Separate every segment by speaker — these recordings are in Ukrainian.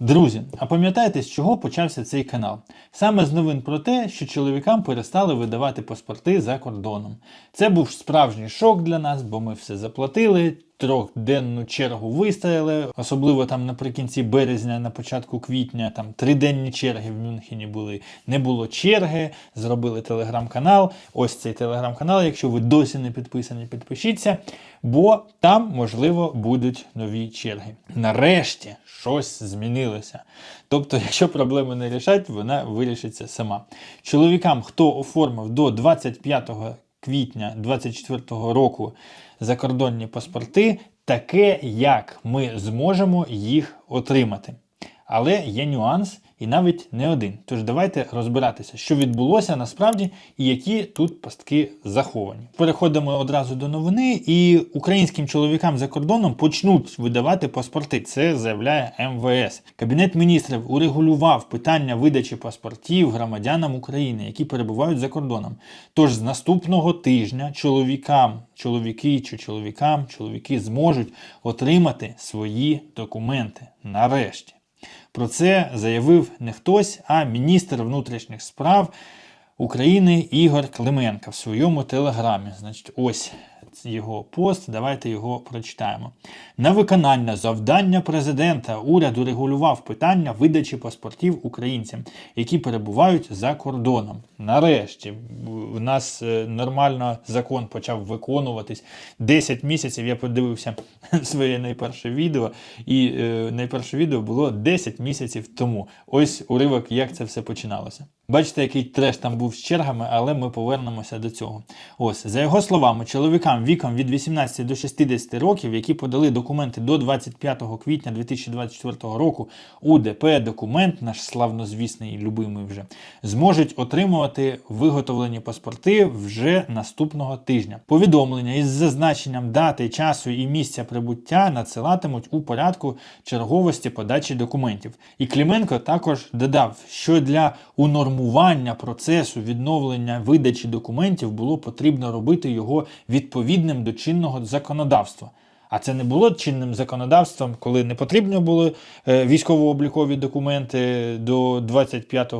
Speaker 1: Друзі, а пам'ятаєте, з чого почався цей канал? Саме з новин про те, що чоловікам перестали видавати паспорти за кордоном. Це був справжній шок для нас, бо ми все заплатили, трьохденну чергу вистояли, особливо там наприкінці березня, на початку квітня, там триденні черги в Мюнхені були. Не було черги, зробили телеграм-канал. Ось цей телеграм-канал. Якщо ви досі не підписані, підпишіться, бо там, можливо, будуть нові черги. Нарешті щось змінилося. Тобто, якщо проблеми не рішать, вона вирішиться сама. Чоловікам, хто оформив до 25 квітня 2024 року закордонні паспорти, таке як ми зможемо їх отримати. Але є нюанс і навіть не один. Тож давайте розбиратися, що відбулося насправді і які тут пастки заховані. Переходимо одразу до новини, і українським чоловікам за кордоном почнуть видавати паспорти. Це заявляє МВС. Кабінет міністрів урегулював питання видачі паспортів громадянам України, які перебувають за кордоном. Тож з наступного тижня чоловікам, чоловіки чи чоловікам, чоловіки зможуть отримати свої документи нарешті. Про це заявив не хтось, а міністр внутрішніх справ України Ігор Клименко в своєму телеграмі. Значить, ось його пост. Давайте його прочитаємо. На виконання завдання президента уряд урегулював питання видачі паспортів українцям, які перебувають за кордоном. Нарешті у нас е, нормально закон почав виконуватись. 10 місяців я подивився своє найперше відео, і е, найперше відео було 10 місяців тому. Ось уривок, як це все починалося. Бачите, який треш там був з чергами, але ми повернемося до цього. Ось, за його словами, чоловікам віком від 18 до 60 років, які подали документи до 25 квітня 2024 року у ДП документ, наш славнозвісний і любимий вже, зможуть отримувати виготовлені паспорти вже наступного тижня. Повідомлення із зазначенням дати, часу і місця прибуття надсилатимуть у порядку черговості подачі документів. І Кліменко також додав, що для унормування процесу відновлення видачі документів було потрібно робити його відповідним до чинного законодавства. А це не було чинним законодавством, коли не потрібно були е, військово-облікові документи до 25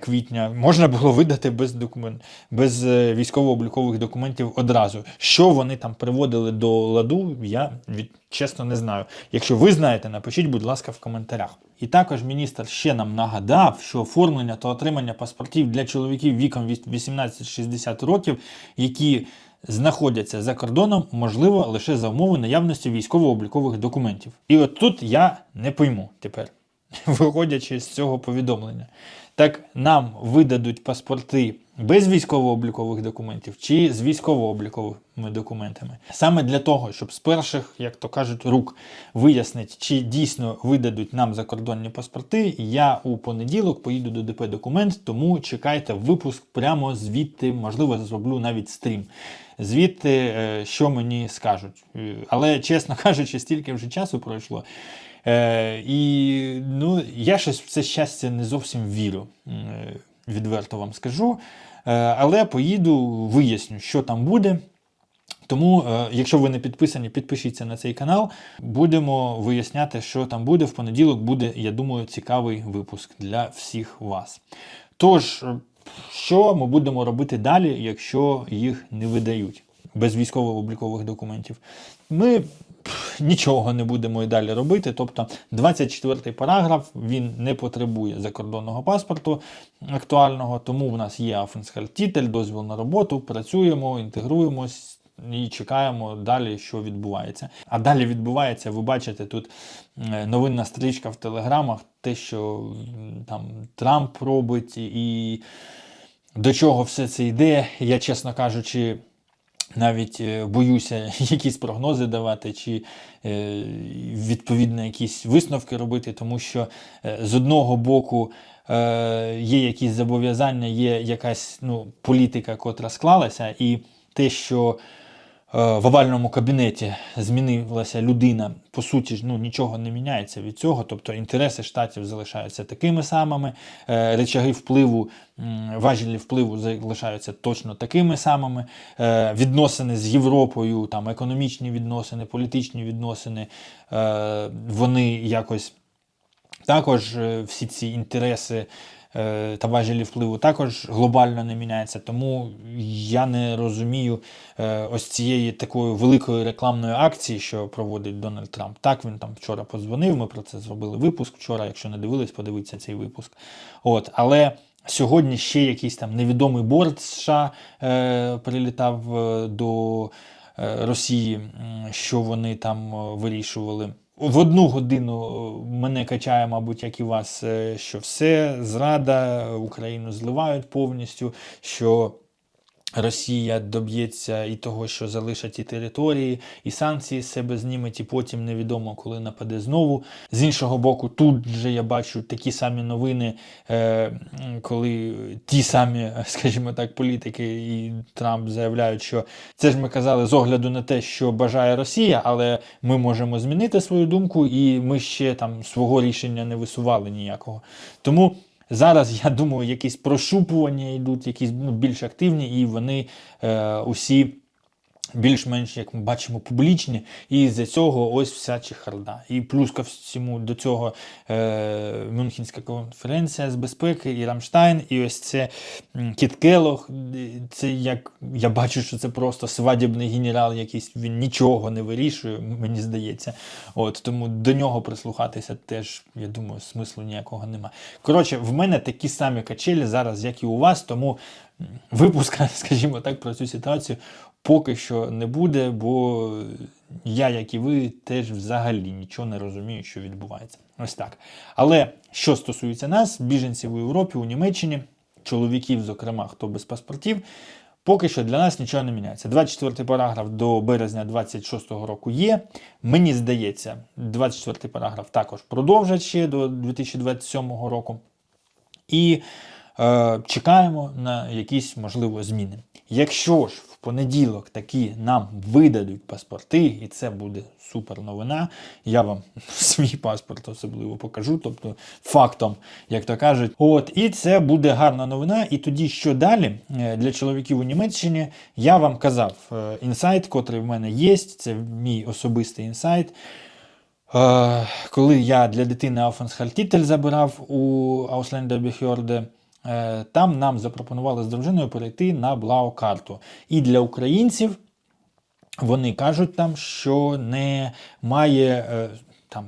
Speaker 1: квітня. Можна було видати без документ, без е, військово-облікових документів одразу. Що вони там приводили до ладу, я від, чесно не знаю. Якщо ви знаєте, напишіть, будь ласка, в коментарях. І також міністр ще нам нагадав, що оформлення та отримання паспортів для чоловіків віком від 18-60 років, які знаходяться за кордоном, можливо лише за умови наявності військово-облікових документів. І от тут я не пойму тепер, виходячи з цього повідомлення. Так нам видадуть паспорти без військово-облікових документів чи з військово-обліковими документами. Саме для того, щоб з перших, як то кажуть, рук вияснити, чи дійсно видадуть нам закордонні паспорти, я у понеділок поїду до ДП документ, тому чекайте випуск прямо звідти, можливо, зроблю навіть стрім. Звідти, е, що мені скажуть. Е, Але, чесно кажучи, стільки вже часу пройшло. Е, і ну, я щось в це щастя не зовсім вірю, е, відверто вам скажу. Е, але поїду, виясню, що там буде. Тому, е, якщо ви не підписані, підпишіться на цей канал. Будемо виясняти, що там буде. В понеділок буде, я думаю, цікавий випуск для всіх вас. Тож, е, що ми будемо робити далі, якщо їх не видають без військово-облікових документів? Ми нічого не будемо і далі робити. Тобто 24 параграф він не потребує закордонного паспорту актуального, тому в нас є Афенсхальтітель, дозвіл на роботу, працюємо, інтегруємось. І чекаємо далі, що відбувається. А далі відбувається, ви бачите, тут е, новинна стрічка в телеграмах, те, що там Трамп робить, і до чого все це йде. Я, чесно кажучи, навіть е, боюся якісь прогнози давати, чи е, відповідно якісь висновки робити, тому що е, з одного боку є якісь зобов'язання, є якась ну, політика, котра склалася, і те, що в овальному кабінеті змінилася людина, по суті ж ну, нічого не міняється від цього. Тобто інтереси штатів залишаються такими самими, е, речаги впливу, важелі впливу залишаються точно такими самими. Е, Відносини з Європою, там економічні відносини, політичні відносини, е, вони якось Також е, всі ці інтереси е, та важелі впливу також глобально не міняються. Тому я не розумію е, ось цієї такої великої рекламної акції, що проводить Дональд Трамп. Так він там вчора подзвонив. Ми про це зробили випуск вчора. Якщо не дивились, подивіться цей випуск. От, але. Сьогодні ще якийсь там невідомий борт США е, прилітав е, до е, Росії, що вони там е, вирішували. В одну годину е, мене качає, мабуть, як і вас, е, що все, зрада, Україну зливають повністю, що Росія доб'ється і того, що залишать ті території, і санкції з себе зніметь, і потім невідомо, коли нападе знову. З іншого боку, тут же я бачу такі самі новини, е, коли ті самі, скажімо так, політики і Трамп заявляють, що це ж ми казали з огляду на те, що бажає Росія, але ми можемо змінити свою думку, і ми ще там свого рішення не висували ніякого. Тому. Зараз я думаю, якісь прошупування йдуть, якісь ну, більш активні, і вони е, усі більш-менш, як ми бачимо, публічні. І з-за цього ось вся чехарда. І плюс ко всьому до цього е, Мюнхенська конференція з безпеки, і Рамштайн, і ось це м, Кіт Келох. Це як я бачу, що це просто свадібний генерал, якийсь він нічого не вирішує, мені здається. От тому до нього прислухатися теж, я думаю, смислу ніякого нема. Коротше, в мене такі самі качелі зараз, як і у вас, тому м, випуска, скажімо так, про цю ситуацію поки що не буде, бо я, як і ви, теж взагалі нічого не розумію, що відбувається. Ось так. Але що стосується нас, біженців у Європі, у Німеччині, чоловіків, зокрема, хто без паспортів. Поки що для нас нічого не міняється. 24 параграф до березня 26-го року є. Мені здається, 24 параграф також продовжать ще до 2027 року. І чекаємо на якісь можливо зміни. Якщо ж в понеділок такі нам видадуть паспорти, і це буде супер новина, я вам свій паспорт особливо покажу, тобто фактом, як то кажуть. От, і це буде гарна новина. І тоді, що далі Е, для чоловіків у Німеччині, я вам казав е, інсайт, котрий в мене є, це мій особистий інсайт. Е, коли я для дитини Aufenthaltstitel забирав у Ausländerbehörde, е, там нам запропонували з дружиною перейти на Блау-карту. І для українців вони кажуть там, що не має е, там,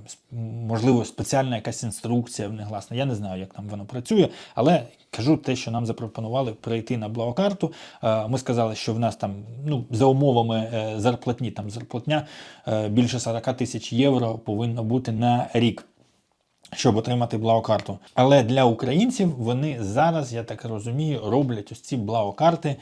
Speaker 1: можливо, спеціальна якась інструкція в них, власне. Я не знаю, як там воно працює, але кажу те, що нам запропонували перейти на Блау-карту. Е, Ми сказали, що в нас там ну, за умовами е, зарплатні, там зарплатня е, більше 40 тисяч євро повинно бути на рік щоб отримати блау-карту. Але для українців вони зараз, я так розумію, роблять ось ці блау-карти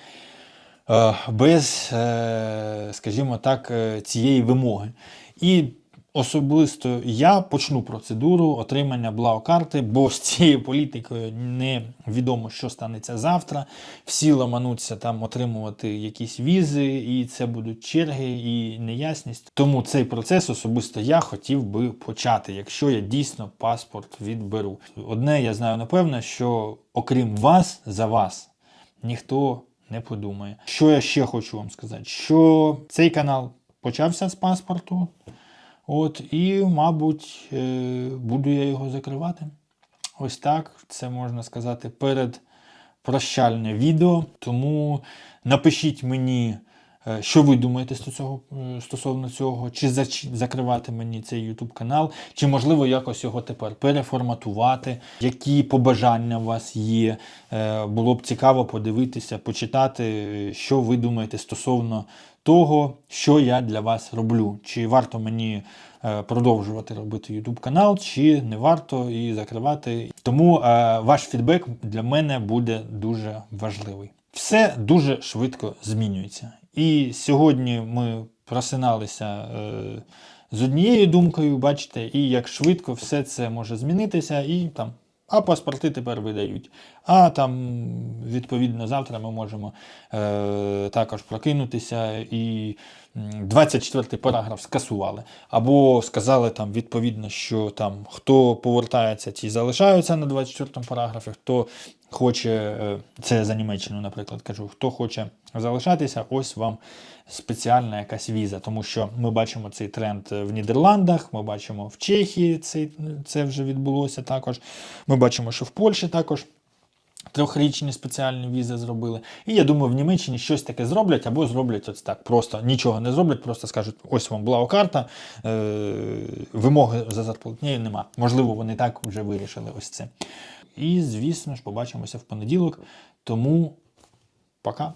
Speaker 1: е, без, е, скажімо так, е, цієї вимоги. І особисто я почну процедуру отримання блау-карти, бо з цією політикою невідомо, що станеться завтра. Всі ламануться там отримувати якісь візи, і це будуть черги і неясність. Тому цей процес особисто я хотів би почати, якщо я дійсно паспорт відберу. Одне я знаю напевно, що окрім вас, за вас ніхто не подумає. Що я ще хочу вам сказати? Що цей канал почався з паспорту. От, і, мабуть, е, буду я його закривати. Ось так. Це можна сказати перед прощальне відео. Тому напишіть мені, що ви думаєте стосовно цього, е, стосовно цього, чи закривати мені цей YouTube канал, чи можливо якось його тепер переформатувати, які побажання у вас є. Е, Було б цікаво подивитися, почитати, е, що ви думаєте стосовно того, що я для вас роблю. Чи варто мені е, продовжувати робити YouTube канал, чи не варто і закривати. Тому е, ваш фідбек для мене буде дуже важливий. Все дуже швидко змінюється. І сьогодні ми просиналися е, з однією думкою, бачите, і як швидко все це може змінитися, і там. А паспорти тепер видають. А там, відповідно, завтра ми можемо е, також прокинутися і м, 24 параграф скасували. Або сказали там відповідно, що там хто повертається, ті залишаються на 24 параграфі, хто хоче, е, це за Німеччину, наприклад, кажу, хто хоче залишатися, ось вам спеціальна якась віза. Тому що ми бачимо цей тренд в Нідерландах, ми бачимо в Чехії цей, це вже відбулося також. Ми бачимо, що в Польщі також. Трьохрічні спеціальні візи зробили. І я думаю, в Німеччині щось таке зроблять або зроблять ось так. Просто нічого не зроблять, просто скажуть: ось вам блау-карта, е- вимоги за зарплатнею нема. Можливо, вони так вже вирішили ось це. І, звісно ж, побачимося в понеділок. Тому пока.